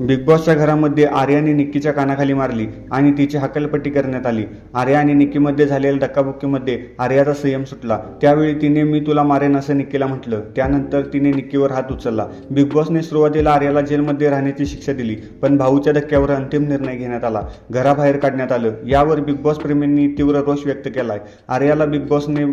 Big बॉसच्या घरामध्ये आर्याने निक्कीच्या कानाखाली मारली आणि तिची हकलपट्टी करण्यात आली. आर्या आणि निक्कीमध्ये झालेल्या धक्काबुक्कीमध्ये आर्याचा संयम सुटला. त्यावेळी तिने मी तुला मारेन असं निक्कीला म्हटलं. त्यानंतर तिने निक्कीवर हात उचलला. बिग बॉसने सुरुवातीला आर्याला जेलमध्ये राहण्याची शिक्षा दिली पण भाऊच्या धक्क्यावर अंतिम निर्णय घेण्यात आला. घराबाहेर काढण्यात आलं. यावर बिग बॉस प्रेमींनी तीव्र रोष व्यक्त केलाय. आर्याला बिग बॉसने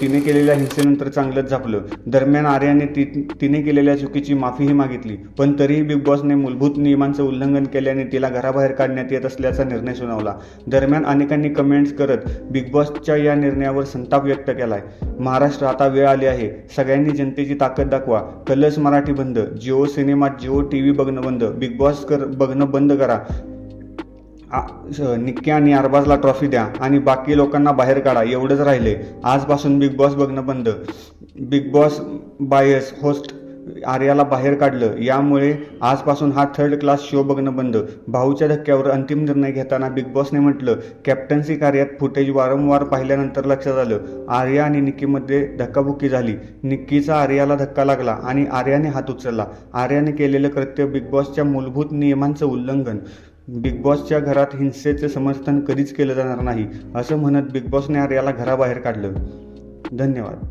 तिने केलेल्या हिंसेनंतर चांगलंच झापलं. दरम्यान आर्याने ती तिने केलेल्या चुकीची माफीही मागितली. पण तरीही बिग बॉसने मूलभूत नियमांचं उल्लंघन केल्याने तिला घराबाहेर काढण्यात येत असल्याचा निर्णय सुनावला. दरम्यान अनेकांनी कमेंट्स करत बिग बॉसच्या या निर्णयावर संताप व्यक्त केलाय. महाराष्ट्र आता वेळ आली आहे. सगळ्यांनी जनतेची ताकद दाखवा. कलर्स मराठी बंद. जिओ सिनेमात जिओ टी व्ही बघणं बंद. बिग बॉस कर बघणं बंद करा. निक्की आणि अरबाजला ट्रॉफी द्या आणि बाकी लोकांना बाहेर काढा एवढंच राहिले. आजपासून बिग बॉस बघणं बंद. बिग बॉस बायस होस्ट आर्याला बाहेर काढलं. यामुळे आजपासून हा थर्ड क्लास शो बघणं बंद. भाऊच्या धक्क्यावर अंतिम निर्णय घेताना बिग बॉसने म्हटलं कॅप्टन्सी कार्यात फुटेज वारंवार पाहिल्यानंतर लक्षात आलं. आर्या आणि निक्कीमध्ये धक्काबुक्की झाली. निक्कीचा आर्याला धक्का लागला आणि आर्याने हात उचलला. आर्याने केलेलं कृत्य बिग बॉसच्या मूलभूत नियमांचं उल्लंघन. बिग बॉसच्या घरात हिंसेचे समर्थन कधीच केलं जाणार नाही असं म्हणत बिग बॉसने आर्याला घराबाहेर काढलं. धन्यवाद.